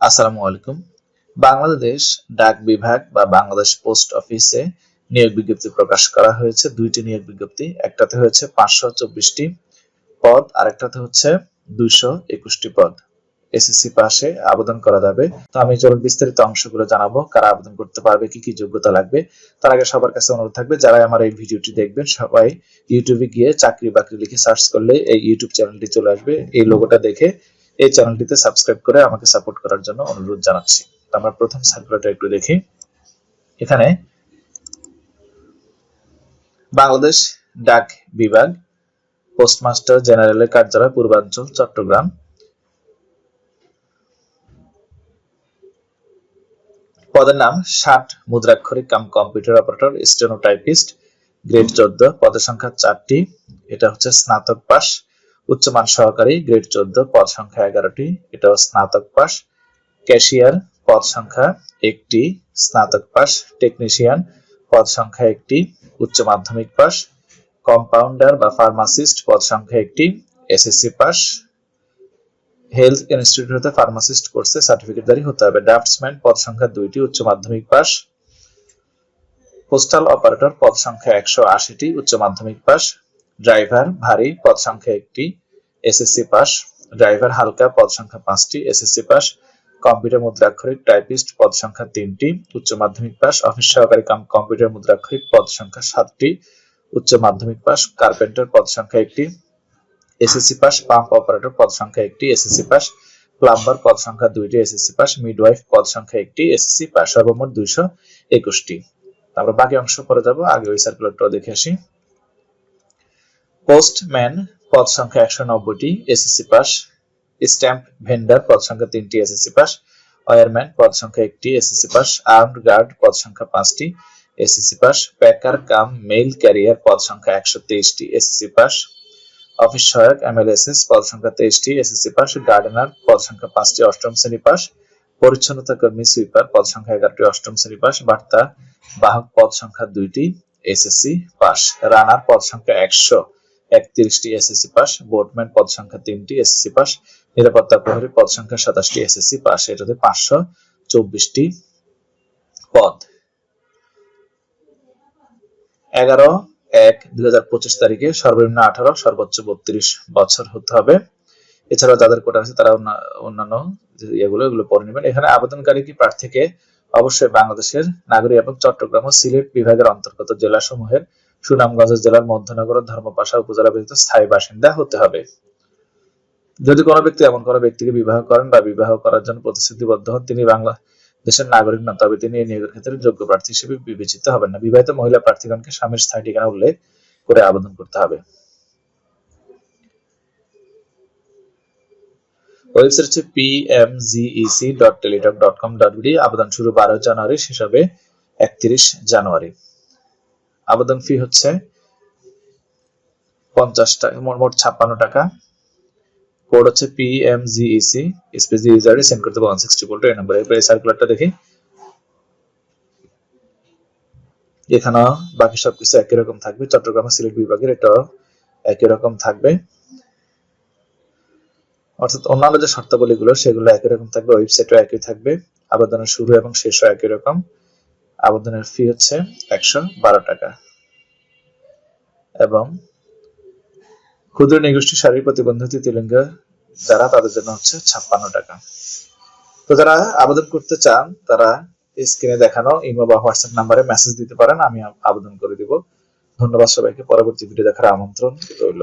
আসসালামু আলাইকুম। বাংলাদেশ ডাক বিভাগ বা বাংলাদেশ পোস্ট অফিসে নিয়োগ বিজ্ঞপ্তি প্রকাশ করা হয়েছে। দুইটি নিয়োগ বিজ্ঞপ্তি, একটাতে হয়েছে পাঁচশো পদ, আরেকটাতে হচ্ছে দুইশো একুশটি পদ। এসএসসি পাশে আবেদন করা যাবে। তো আমি চলুন বিস্তারিত অংশগুলো জানাব, কারা আবেদন করতে পারবে, কি কি যোগ্যতা লাগবে। তার আগে সবার কাছে অনুরোধ থাকবে যারা আমার এই ভিডিওটি দেখবেন, সবাই ইউটিউবে গিয়ে চাকরি বাকরি লিখে সার্চ করলে এই ইউটিউব চ্যানেলটি চলে আসবে। এই লোগোটা দেখে এই চ্যানেলটিতে সাবস্ক্রাইব করে আমাকে সাপোর্ট করার জন্য অনুরোধ জানাচ্ছি। আমরা প্রথম সার্কুলারটা একটু দেখি। এখানে বাংলাদেশ ডাক বিভাগ পোস্টমাস্টার জেনারেলের কার্যালয়, পূর্বাঞ্চল, চট্টগ্রাম। পদের নাম ষাট মুদ্রাক্ষরিক cum computer operator stenotypist grade চোদ্দ। পদের সংখ্যা চারটি। এটা হচ্ছে স্নাতক পাস উচ্চমান সহকারী গ্রেড চোদ্দ, পদ সংখ্যা এগারোটি। এটাও স্নাতক পাস ক্যাশিয়ার, পদ সংখ্যা একটি। স্নাতক পাস টেকনিশিয়ান, পদ সংখ্যা একটি। উচ্চ মাধ্যমিক পাস কম্পাউন্ডার বা ফার্মাসিস্ট, পদ সংখ্যা একটি। এসএসসি পাস হেলথ ইনস্টিটিউট হতে ফার্মাসিস্ট কোর্সে সার্টিফিকেটধারী হতে হবে। ড্রাফটসম্যান, পদ সংখ্যা দুইটি, উচ্চ মাধ্যমিক পাস পোস্টাল অপারেটর, পদ সংখ্যা একশো আশিটি, উচ্চ মাধ্যমিক পাস ড্রাইভার ভারী, পদ সংখ্যা একটি এসএসসি পাস, ড্রাইভার হালকা, পদ সংখ্যা পাঁচটি এসএসসি পাস, কম্পিউটার মুদ্রাক্ষরিক টাইপিস্ট, পদ সংখ্যা তিনটি, উচ্চ মাধ্যমিক পাস, অফিস সহকারী কাম কম্পিউটার মুদ্রাক্ষরিক, পদ সংখ্যা সাতটি, উচ্চ মাধ্যমিক পাস, কার্পেন্টার, পদ সংখ্যা একটি এসএসসি পাস পাম্প অপারেটর পদ সংখ্যা একটি এসএসসি পাস প্লাম্বার পদ সংখ্যা দুইটি এসএসসি পাস মিডওয়াইফ পদ সংখ্যা একটি এসএসসি পাস, সর্বমোট দুইশো একুশটি। আমরা বাকি অংশ পরে যাব, আগে ওই সার্কুলারটা দেখে আসি। পোস্টম্যান পদ সংখ্যা একশো নব্বইটি এসএসসি পাস স্ট্যাম্প ভেন্ডার পদ সংখ্যা তিনটি এসএসসি পাস ওয়ারম্যান পদ সংখ্যা একটি এসএসসি পাস আর্মড গার্ড পদ সংখ্যা পাঁচটি SSC pass packer cum mail carrier পদ সংখ্যা একশো তেইশটি এসএসসি পাস অফিস সহায়ক এমএলএসএস পদ সংখ্যা তেইশটি এসএসসি পাস গার্ডেনার পদ সংখ্যা পাঁচটি অষ্টম শ্রেণি পাস পরিচ্ছন্নতা কর্মী সুইপার পদ সংখ্যা এগারোটি অষ্টম শ্রেণি পাস বার্তা বাহক পদ সংখ্যা দুইটি এসএসসি পাস রানার পদ সংখ্যা একশো একত্রিশটি এসএসসি পাস বোর্ডম্যান পদ সংখ্যা তিনটি এসএসসি পাস নিরাপত্তা প্রহরী পদ সংখ্যা সাতাশটি এসএসসি পাস এটাতে পাঁচশো চব্বিশটি পদ। এগারো, এক, দুই পঁচিশ তারিখে সর্বনিম্ন আঠারো, সর্বোচ্চ বত্রিশ বছর হতে হবে। এছাড়াও যাদের কোটা আছে তারা অন্যান্য ইয়েগুলো, এগুলো পড়ে নেবেন। এখানে আবেদনকারী কি প্রার্থীকে অবশ্যই বাংলাদেশের নাগরিক এবং চট্টগ্রাম ও সিলেট বিভাগের অন্তর্গত জেলাসমূহের সুনামগঞ্জ জেলার মধ্যনগর ধর্মপাশা উপজেলা ব্যতীত স্থায়ী বাসিন্দা হতে হবে। যদি কোনো ব্যক্তি এমন কোনো ব্যক্তিকে বিবাহ করেন বা বিবাহ করার জন্য প্রতিশ্রুতিবদ্ধ হন, তিনি বাংলাদেশের নাগরিক নন, তবে তিনি এই নিয়োগের ক্ষেত্রে যোগ্য প্রার্থী হিসেবে বিবেচিত হবেন না। বিবাহিত মহিলা প্রার্থীগণকে স্বামীর স্থায়ী ঠিকানা উল্লেখ করে আবেদন করতে হবে। ওয়েবসাইট হচ্ছে PMGEC dot Teletalk dot com dot আবেদন শুরু বারো জানুয়ারি, শেষ হবে একত্রিশ জানুয়ারি। আবেদন ফি হচ্ছে পঞ্চাশ টাকা, মোট ছাপ্পান্ন টাকা। কোড হচ্ছে পিএমজিইসি স্পেস দিয়ে ইউজারে সেন্ড করতে ওয়ান সিক্সটি ফোর এই নম্বরে এরপরে সার্কুলারটা দেখি। এখানে বাকি সবকিছু একই রকম থাকবে। চট্টগ্রাম সিলেট বিভাগের এটাও একই রকম থাকবে। অর্থাৎ অন্যান্য যে শর্তাবলীগুলো, সেগুলো একই রকম থাকবে। ওয়েবসাইটও একই থাকবে। আবেদনের শুরু এবং শেষও একই রকম। আবেদনের ফি হচ্ছে একশো বারো টাকা। এবং ক্ষুদ্র নিগোষ্ঠী শারীরিক প্রতিবন্ধী তিলিঙ্গ যারা তাদের জন্য হচ্ছে ছাপ্পান্ন টাকা। তো যারা আবেদন করতে চান, তারা স্ক্রিনে দেখানো ইমো বা হোয়াটসঅ্যাপ নাম্বারে মেসেজ দিতে পারেন, আমি আবেদন করে দিব। ধন্যবাদ সবাইকে, পরবর্তী ভিডিও দেখার আমন্ত্রণ রইল।